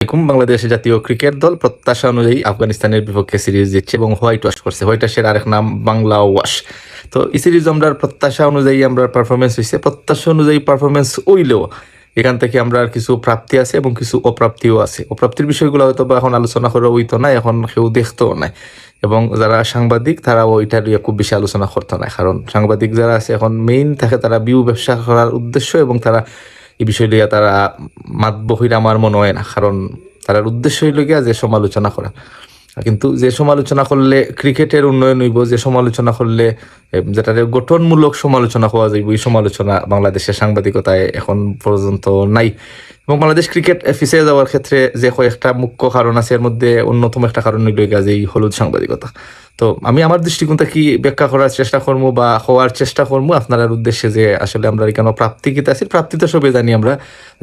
এরকম বাংলাদেশের জাতীয় ক্রিকেট দল প্রত্যাশা অনুযায়ী আফগানিস্তানের বিপক্ষে সিরিজ জিতছে এবং হোয়াইট ওয়াশ করছে। হোয়াইট ওয়াশের আরেক নাম বাংলা ওয়াশ। তো এই সিরিজ আমরা প্রত্যাশা অনুযায়ী আমরা পারফরমেন্স হয়েছে প্রত্যাশা অনুযায়ী পারফরমেন্স হইলেও এখান থেকে আমরা কিছু প্রাপ্তি আছে এবং কিছু অপ্রাপ্তিও আছে। অপ্রাপ্তির বিষয়গুলো হয়তো বা এখন আলোচনা করে হইতো না এখন কেউ দেখতেও নাই। এবং যারা সাংবাদিক তারা ওইটা নিয়ে খুব বেশি আলোচনা করতো না কারণ সাংবাদিক যারা আছে এখন মেইন থাকে তারা বিউ ব্যবসা করার উদ্দেশ্য এবং তারা এই বিষয় লইয়া তারা মাত বহির আমার মনে হয় না, কারণ তার উদ্দেশ্য হইল গিয়া যে সমালোচনা করা। কিন্তু যে সমালোচনা করলে ক্রিকেটের উন্নয়ন হইব, যে সমালোচনা করলে যেটা গঠনমূলক সমালোচনা হওয়া যাইব, এই সমালোচনা বাংলাদেশের সাংবাদিকতায় এখন পর্যন্ত নাই। এবং বাংলাদেশ ক্রিকেট পিছিয়ে যাওয়ার ক্ষেত্রে যে কয়েকটা মুখ্য কারণ আছে, এর মধ্যে অন্যতম একটা কারণ হইল যে এই হলুদ সাংবাদিকতা। তো আমি আমার দৃষ্টিকোণটা কি ব্যাখ্যা করার চেষ্টা করব বা হওয়ার চেষ্টা করব? আপনার উদ্দেশ্যে যে আসলে আমরা এখানে প্রাপ্তি কিতা আছি? প্রাপ্তি তো সবে জানি আমরা।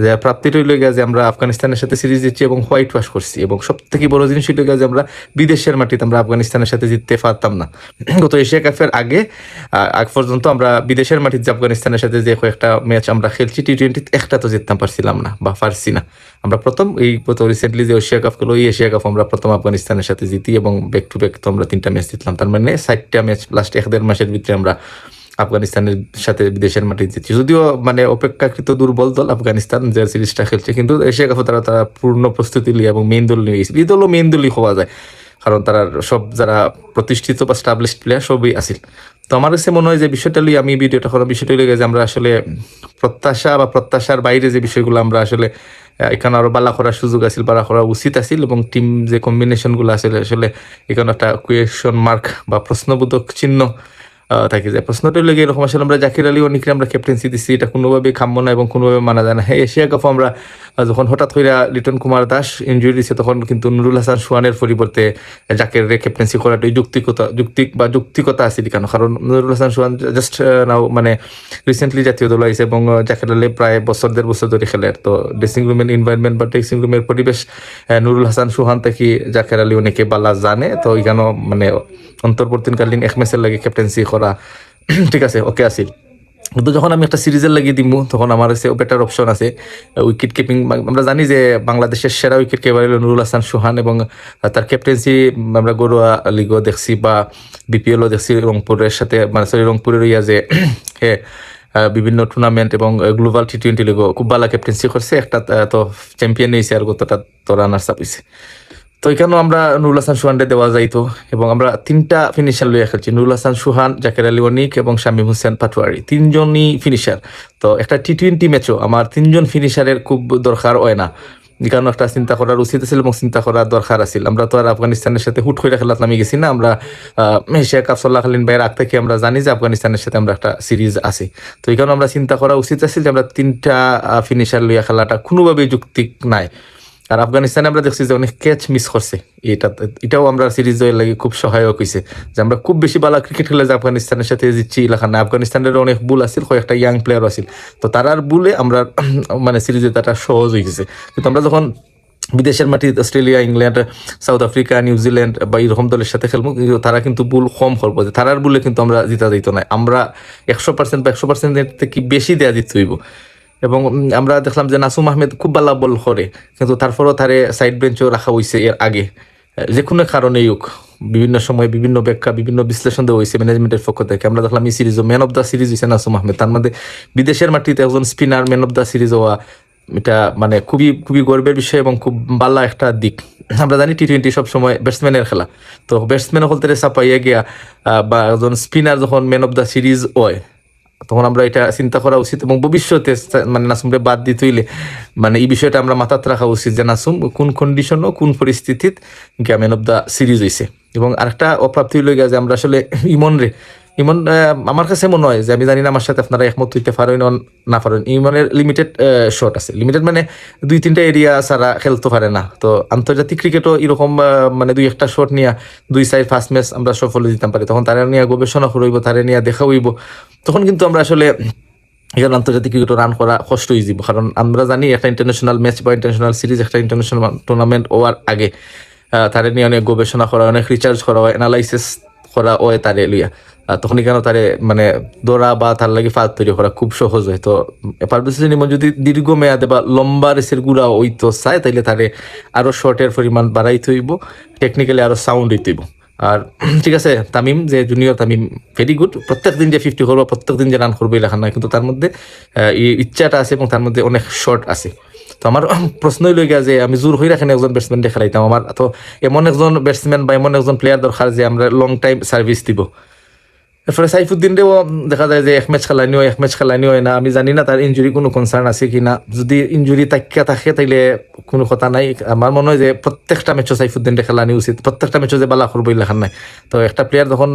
যে প্রাপ্তি রইল গিয়া যে আমরা আফগানিস্তানের সাথে সিরিজ জিতছি এবং হোয়াইট ওয়াশ করছি এবং সব থেকে বড় জিনিস হইল যে আমরা বিদেশের মাটিতে আমরা আফগানিস্তানের সাথে জিততে পারতাম না। গত এশিয়া কাপের আগে আগ পর্যন্ত আমরা বিদেশের মাটিতে আফগানিস্তানের সাথে যে কয়েকটা ম্যাচ আমরা খেলছি টি টোয়েন্টি একটা তো জিততাম পারছিলাম না বা পারছি না। আমরা প্রথম এই গত রিসেন্টলি যে এশিয়া কাপ খেলো ওই এশিয়া কাপ আমরা প্রথম আফগানিস্তানের সাথে জিতি এবং ব্যাক টু ব্যাক তো আমরা তিনটা ম্যাচ জিতলাম। তার মানে ষাটটা ম্যাচ লাস্ট এক দেড় মাসের ভিতরে আমরা আফগানিস্তানের সাথে বিদেশের মাটি জিতছি। যদিও মানে অপেক্ষাকৃত দুর্বল দল আফগানিস্তান যে সিরিজটা খেলছে, কিন্তু এশিয়া কাপে তারা তারা পূর্ণ প্রস্তুতি নিয়ে এবং মেইন দল নিয়ে, এই দলও মেইন দলই হওয়া যায়। কারণ তারা সব যারা প্রতিষ্ঠিত বা স্টাবলিশড প্লেয়ার সবই আসিল তো আমার কাছে মনে হয় যে বিষয়টা লিয়ে আমি ভিডিওটা করার বিষয়টা লিয়ে যে আমরা আসলে প্রত্যাশা বা প্রত্যাশার বাইরে যে বিষয়গুলো আমরা আসলে এখানে আরও বালা করার সুযোগ আছিল, বালা করা উচিত আছিল এবং টিম যে কম্বিনেশনগুলো আছে আসলে এখানে একটা কুয়েশন মার্ক বা প্রশ্নবোধক চিহ্ন থাকে যায় প্রশ্নটা লেগে এরকম আসলে আমরা জাকির আলী অনেককে আমরা ক্যাপ্টেন্সি দিচ্ছি এটা কোনোভাবেই কাম্য না এবং কোনোভাবে মানা যায় না। হ্যাঁ এশিয়া কাপ আমরা যখন হঠাৎ করে লিটন কুমার দাস ইঞ্জুরি দিছে, তখন কিন্তু নুরুল হাসান সোহানের পরিবর্তে জাকির ক্যাপ্টেন্সি করাটাই যুক্তিকতা, যুক্তিক বা যুক্তিকতা আছে কেন? কারণ নুরুল হাসান সোহান জাস্ট নাও মানে রিসেন্টলি জাতীয় দল হয়েছে এবং জাকির আলী প্রায় বছর, দেড় বছর ধরে খেলে। তো ড্রেসিং রুমের এনভায়রনমেন্ট বা ড্রেসিং রুমের পরিবেশ নুরুল হাসান সোহান থেকে জাকির আলী অনেকে বালা জানে। তো এখানে মানে অন্তর্বর্তীকালীন এক ম্যাচের লাগে ক্যাপ্টেন্সি করা। ঠিক আছে ওকে আসিল কিন্তু যখন আমি একটা সিরিজের লাগিয়ে দিব তখন আমার কাছে বেটার অপশন আছে উইকেট কিপিং আমরা জানি যে বাংলাদেশের সেরা উইকেট কিপার হলো নুরুল হাসান সুহান এবং তার ক্যাপ্টেন্সি আমরা গড়ুয়া লিগও দেখছি বা বিপিএলও দেখছি রংপুরের সাথে মানে সরি রংপুরের ইয়া যে হে আহ, বিভিন্ন টুর্নামেন্ট এবং গ্লোবাল টি টোয়েন্টি লিগও খুব ভালো ক্যাপ্টেন্সি করছে। একটা তো চ্যাম্পিয়ন হয়েছে আর গতটা তো রানার্স আপ হয়েছে। তো এখানেও আমরা নুরুল হাসান সুহানকে দেওয়া যাইতো এবং আমরা তিনটা ফিনিশার লইয়া খেলছি। নুরুল হাসান সুহান, জাকের আলী অনিক এবং শামীম হোসেন পাটোয়ারি। তিনজনই ফিনিশার তো একটা টি টোয়েন্টি ম্যাচও আমার তিনজন ফিনিশারের খুব দরকার হয় না। এখানে একটা চিন্তা করার উচিত আছিল এবং চিন্তা করার দরকার আছিল। আমরা তো আর আফগানিস্তানের সাথে হুট করে খেলাত নামি গেছি না। আমরা এশিয়া কাপ চলাকালীন বাইরে আগ থেকে আমরা জানি যে আফগানিস্তানের সাথে আমরা একটা সিরিজ আছে। তো এখানে আমরা চিন্তা করা উচিত আছিল যে আমরা তিনটা ফিনিশার লইয়া খেলাটা কোনোভাবেই যুক্তিক নাই। আর আফগানিস্তানে আমরা দেখছি যে অনেক ক্যাচ মিস করছে। এটা এটাও আমরা সিরিজ জয়ের লাগে খুব সহায়ক হয়েছে যে আমরা খুব বেশি বালা ক্রিকেট খেলে যে আফগানিস্তানের সাথে জিতছি এলাকা না। আফগানিস্তানের অনেক বুল আছিল, কয়েকটা ইয়াং প্লেয়ার আছিল। তো তারার বুলে আমরা মানে সিরিজে তাটা সহজ হয়ে গেছে। কিন্তু আমরা যখন বিদেশের মাটিতে Australia, England, South Africa New Zealand বা এরকম দলের সাথে খেলব, কিন্তু তারা কিন্তু বুল কম করব যে তারার বুলে কিন্তু আমরা জিতা দিত না। আমরা একশো পার্সেন্ট বা একশো পার্সেন্টের থেকে বেশি দেওয়া দিতে হইব। এবং আমরা দেখলাম যে নাসুম আহমেদ খুব ভালো বল করে, কিন্তু তারপরেও তারে সাইড বেঞ্চও রাখা হয়েছে এর আগে। যে কোনো কারণেই হোক, বিভিন্ন সময় বিভিন্ন ব্যাখ্যা, বিভিন্ন বিশ্লেষণ দেওয়া হয়েছে ম্যানেজমেন্টের পক্ষ থেকে। আমরা দেখলাম এই সিরিজও ম্যান অফ দ্য সিরিজ হয়েছে নাসুম আহমেদ। তার মধ্যে বিদেশের মাটিতে একজন spinner man of the series হওয়া, এটা মানে খুবই খুবই গর্বের বিষয় এবং খুব ভালো একটা দিক। আমরা জানি টি টোয়েন্টি সবসময় ব্যাটসম্যানের খেলা। তো ব্যাটসম্যান হলতে চাপাইয়া গিয়া বা একজন স্পিনার যখন ম্যান অফ দ্য সিরিজ হয় তখন আমরা এটা চিন্তা করা উচিত এবং ভবিষ্যতে মানে নাসুমরে বাদ দিতে হইলে মানে এই বিষয়টা আমরা মাথাত রাখা উচিত যে নাসুম কোন কন্ডিশন ও কোন পরিস্থিতিত গ্যামেন অফ দ্য সিরিজ হয়েছে এবং আরেকটা অপ্রাপ্তি হইল গিয়া যে আমরা আসলে ইমন রে ইমন আমার কাছে মনে হয় যে আমি জানি না আমার সাথে আপনারা একমত হইতে পারেন না পারেন। ইমনের লিমিটেড শট আছে। লিমিটেড মানে দুই তিনটা এরিয়া ছাড়া খেলতে পারে না। তো আন্তর্জাতিক ক্রিকেটও এরকম মানে দুই একটা শট নিয়ে দুই সাইড ফার্স্ট ম্যাচ আমরা সফল দিতাম পারি। তখন তারা নিয়ে গবেষণা করইব, তারা নিয়ে দেখা হইব। তখন কিন্তু আমরা আসলে এখানে আন্তর্জাতিক ক্রিকেট রান করা কষ্ট হয়ে যাব কারণ আমরা জানি একটা ইন্টারন্যাশনাল ম্যাচ বা ইন্টারন্যাশনাল সিরিজ একটা ইন্টারন্যাশনাল টুর্নামেন্ট হওয়ার আগে তারে নিয়ে অনেক গবেষণা করা, অনেক রিচার্জ করা হয় অ্যানালাইসিস করা হয় তারে লইয়া। আহ, তখন কেন তারে মানে দৌড়া বা তার লাগে ফাঁদ তৈরি করা খুব সহজ হয়। তো পারভেজ যদি দীর্ঘ মেয়াদে বা লম্বা রেসের গুড়া ওইতো চায় তাইলে তারে আরও শর্টের পরিমাণ বাড়াইতে হইব টেকনিক্যালি আরও সাউন্ড হইতে হইব আর ঠিক আছে তামিম যে জুনিয়র তামিম ভেরি গুড প্রত্যেক দিন যে ফিফটি করব প্রত্যেক দিন যে রান করব এই লেখা নয় কিন্তু তার মধ্যে ইচ্ছাটা আছে এবং তার মধ্যে অনেক শর্ট আছে। তো আমার প্রশ্নই লই যে আমি জোর হয়ে রাখেন একজন ব্যাটসম্যান খেলাইতাম? আমার তো এমন একজন ব্যাটসম্যান বা এমন একজন প্লেয়ার দরকার যে আমরা লং টাইম সার্ভিস দিব। এরপরে সাইফুদ্দিনরেও দেখা যায় যে এক ম্যাচ খেলানি হয় এক ম্যাচ খেলানি হয় না, আমি জানি না তার ইঞ্জুরি কোনো কনসার্ন আছে কি না। যদি ইঞ্জুরি তাকিয়া থাকে, তাইলে কোনো কথা নাই। আমার মনে হয় যে প্রত্যেকটা ম্যাচও সাইফুদ্দিনরে খেলানি উচিত। প্রত্যেকটা ম্যাচও যে বালা করব লেখান নাই। তো একটা প্লেয়ার যখন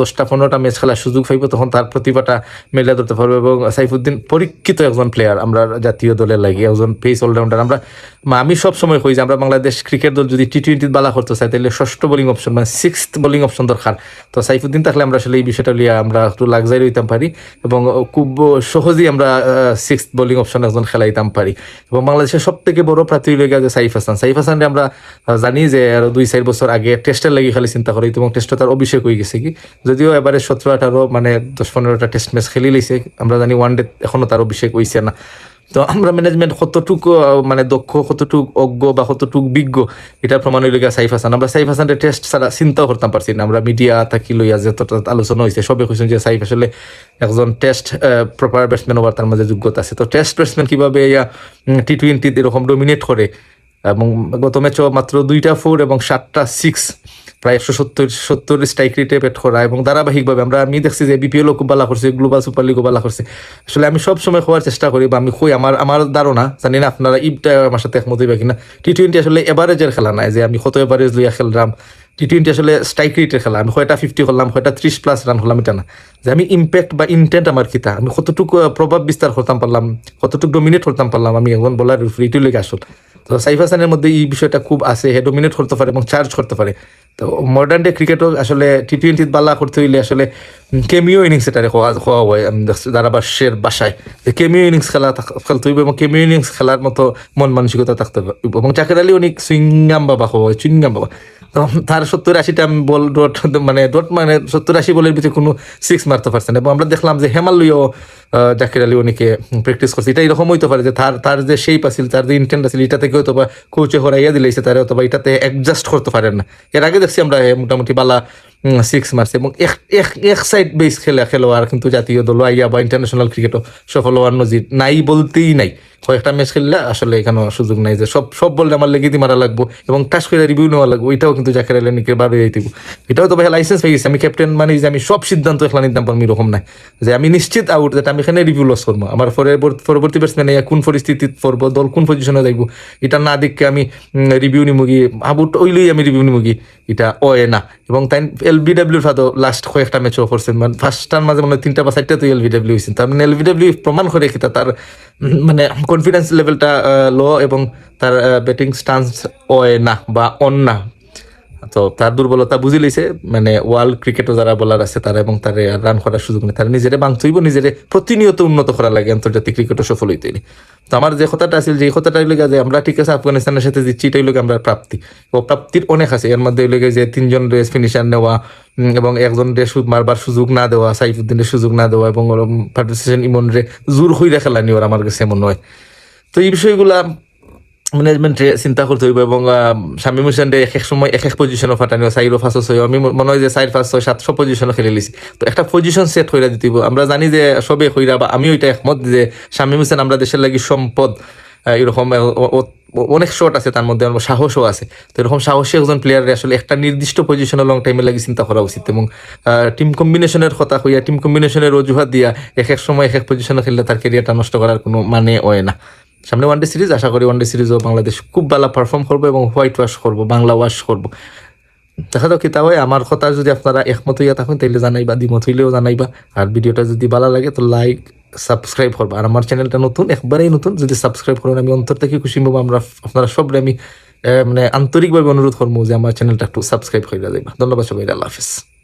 দশটা পনেরোটা ম্যাচ খেলার সুযোগ পাইব, তখন তার প্রতিভাটা মেলে ধরতে পারবে এবং সাইফুদ্দিন পরীক্ষিত একজন প্লেয়ার আমরা জাতীয় দলের লাগি, একজন পেস অলরাউন্ডার আমরা আমি সব সময় কই যে আমরা বাংলাদেশ ক্রিকেট দল যদি টি টোয়েন্টি বালা করতে চাই তাহলে ষষ্ঠ বোলিং অপশন মানে সিক্স বোলিং অপশন দরকার তো সাইফুদ্দিন থাকলে আমরা আসলে এই লিয়ে আমরা একটু লাগজারি হইতাম পারি এবং খুব সহজেই আমরা সিক্স বোলিং অপশন একজন খেলাইতাম পারি। এবং বাংলাদেশের সব থেকে বড় প্রাতিযোগিকা যে সাইফ হাসান। সাইফ হাসান আমরা জানি যে আরও দুই চার বছর আগে টেস্টের লাগি খালি চিন্তা করি এবং টেস্টে তার অভিষেক হয়ে গেছে কি। যদিও এবারে সতেরো আঠারো মানে দশ পনেরোটা টেস্ট ম্যাচ খেলি লইছে আমরা জানি ওয়ান ডে এখনও তার অভিষেক হয়েছে না। তো আমরা ম্যানেজমেন্ট কতটুকু মানে দক্ষ, কতটুকু অজ্ঞ বা কতটুকু বিজ্ঞ এটা প্রমাণ হইলে গিয়া সাইফ হাসান। আমরা সাইফ হাসানের টেস্ট ছাড়া চিন্তাও করতাম পারছি না। আমরা মিডিয়া থাকি লইয়া যে আলোচনা হয়েছে সবে কইছেন যে সাইফ আসলে একজন টেস্ট প্রপার ব্যাটসম্যান হওয়ার তার মাঝে যোগ্যতা আছে। তো টেস্ট ব্যাটসম্যান কীভাবে টি টোয়েন্টি এরকম ডমিনেট করে? এবং গত ম্যাচও মাত্র দুইটা ফোর এবং সাতটা সিক্স প্রায় একশো সত্তর সত্তর স্ট্রাইক রেটে পেট করা এবং ধারাবাহিকভাবে আমরা আমি দেখছি যে বিপিএলও খুব ভালো করছে গ্লোবাল সুপার লিগও ভালো করছে। আসলে আমি সব সময় হওয়ার চেষ্টা করি বা আমি কই আমার আমার ধারণা, জানি না আপনারা ইবটা আমার সাথে একমত হইবা কিনা। টি টোয়েন্টি আসলে এভারেজের খেলা নাই যে আমি কত এভারেজ লইয়া খেললাম টি টোয়েন্টি আসলে স্ট্রাইক রেটের খেলা, আমি কয়টা ফিফটি করলাম, কয়টা ত্রিশ প্লাস রান করলাম এটা না। যে আমি ইম্প্যাক্ট বা ইন্টেন্ট আমার কিতা, আমি কতটুকু প্রভাব বিস্তার করতাম পারলাম, কতটুকু ডমিনেট করতাম পারলাম আমি একজন বলার এটি লেগে আসল। তো সাইফ হাসানের মধ্যে এই বিষয়টা খুব আছে, হে ডোমিনেট করতে পারে এবং চার্জ করতে পারে। তো মডার্ন ডে ক্রিকেটও আসলে টি টোয়েন্টিত বাল্লা করতে হইলে আসলে কেমিও ইনিংস এটা হওয়া হয় ধারাবাসের বাসায়। কেমিও ইনিংস খেলা খেলতে হইবে এবং কেমিও ইনিংস খেলার মতো মন মানসিকতা থাকতে হবে এবং চাকের আলী অনেক সুইঙ্গাম বাবা হওয়া হয় চুইঙ্গাম বাবা। তার সত্তর আশিটা বল ডট মানে ডট মানে সত্তর আশি বলের ভিতরে কোনো সিক্স মারতে পারছে না। এবং আমরা দেখলাম যে হেমালয় জাকির আলী অনেকে প্র্যাকটিস করছে। এটা এরকম হইতে পারে যে তার তার যে শেপ আছিল, তার যে ইন্টেন্ট আছিল, এটা থেকে হয়তো বা কোচে হরাইয়া দিলেছে তারা অথবা এটাতে অ্যাডজাস্ট করতে পারেন না। এর আগে দেখছি আমরা মোটামুটি বালা সিক্স মারছে এবং এক- এক- এক সাইড বেস খেলা, খেলোয়াড় কিন্তু জাতীয় দল আইয়া বা ইন্টারন্যাশনাল ক্রিকেটও সফল হওয়ার নজির নাই বলতেই নাই। কয়েকটা ম্যাচ খেললে আসলে এখানে সুযোগ নাই যে সব সব বললে আমার লেগে দিয়ে মারা লাগবো এবং টাস করে রিভিউ নেওয়া লাগবো এটাও কিন্তু জাকের আলানিকের বারে যাইতে এটাও তো ভাই লাইসেন্স হয়ে গেছে। আমি ক্যাপ্টেন মানে যে আমি সব সিদ্ধান্ত খেলা নিতাম পারব এরকম নাই। যে আমি নিশ্চিত আউট যেটা আমি এখানে রিভিউ লস করব। আমার পরবর্তী ব্যাটসম্যান কোন পরিস্থিতিত পড়ব দল কোন পজিশনে যাইব, এটা না দেখে আমি রিভিউ নিমুগি আবুট ওইলেই আমি রিভিউ নিমুগি এটা ওয়ে না। এবং তাই এল বি ডাব্লিউর ফাদো লাস্ট কয়েকটা ম্যাচও করছেন মানে ফার্স্টটার মাঝে মানে তিনটা বা চারটা তো এল বি ডাব্লিউ হয়েছেন তার মানে এল বি ডাব্লিউ প্রমাণ করে কি তার মানে কনফিডেন্স লেভেলটা লো এবং তার ব্যাটিং স্টান্স ওয়ে না বা অন না। তো তার দুর্বলতা বুঝি লইছে মানে ওয়ার্ল্ড ক্রিকেটও যারা বলার আছে তারা এবং তার রান করার সুযোগ নেই। তারা নিজেরে বাংতইব নিজেরে প্রতিনিয়ত উন্নত করা লাগে আন্তর্জাতিক ক্রিকেটও সফল হইতে। তো আমার যে কথাটা আছিল, যে কথাটা হইলে যে আমরা ঠিক আছে আফগানিস্তানের সাথে দিচ্ছি এটা হইলে আমরা প্রাপ্তি ও প্রাপ্তির অনেক আছে এর মধ্যে হইলে যে তিনজন রেস ফিনিশার নেওয়া এবং একজন রে মারবার সুযোগ না দেওয়া সাইফুদ্দিনের সুযোগ না দেওয়া, এবং পার্টিসিপেশন ইমন রে জোর হইরা খেলা নিওর আমার কাছে মনে হয়। তো এই বিষয়গুলা ম্যানেজমেন্টে চিন্তা করতে হইব এবং স্বামী হোসেন এক এক সময় এক এক পজিশনও ফাটানি চাইরো ফার্স্ট ছয়, আমি মনে হয় যে চার পাঁচ ছয়, সাতশো পজিশনও খেলে লিছি। তো একটা পজিশন সেট হইরা দিতে। আমরা জানি যে সবে হইরা বা আমি ওইটা একমত যে স্বামী হোসেন আমরা দেশের লাগি সম্পদ এরকম অনেক শট আছে, তার মধ্যে সাহসও আছে। তো এরকম সাহসী একজন প্লেয়ারের আসলে একটা নির্দিষ্ট পজিশনে লং টাইমে লাগি চিন্তা করা উচিত এবং টিম কম্বিনেশনের কথা হইয়া টিম কম্বিনেশনের অজুহাত দিয়া এক এক সময় এক এক পজিশনে খেললে তার ক্যারিয়ারটা নষ্ট করার কোনো মানে হয় না। সামনে ওয়ানডে সিরিজ আশা করি ওয়ানডে সিরিজও বাংলাদেশ খুব ভালো পারফর্ম করব এবং হোয়াইট ওয়াশ করব, বাংলা ওয়াশ করব। দেখা যাক কিতা হয়। আমার কথা যদি আপনারা একমত হইয়া থাকেন তাহলে জানাইবা, দ্বিমত হইলেও জানাইবা। আর ভিডিওটা যদি ভালো লাগে, তো লাইক সাবস্ক্রাইব করবা। আর আমার চ্যানেলটা নতুন, একবারেই নতুন, যদি সাবস্ক্রাইব করেন, আমি অন্তর থেকে খুশি হব। আমরা, আপনারা সবরে আমি মানে আন্তরিকভাবে অনুরোধ করব যে আমার চ্যানেলটা একটু সাবস্ক্রাইব করে যাইবা। ধন্যবাদ সবাই আল্লাহ হাফিজ।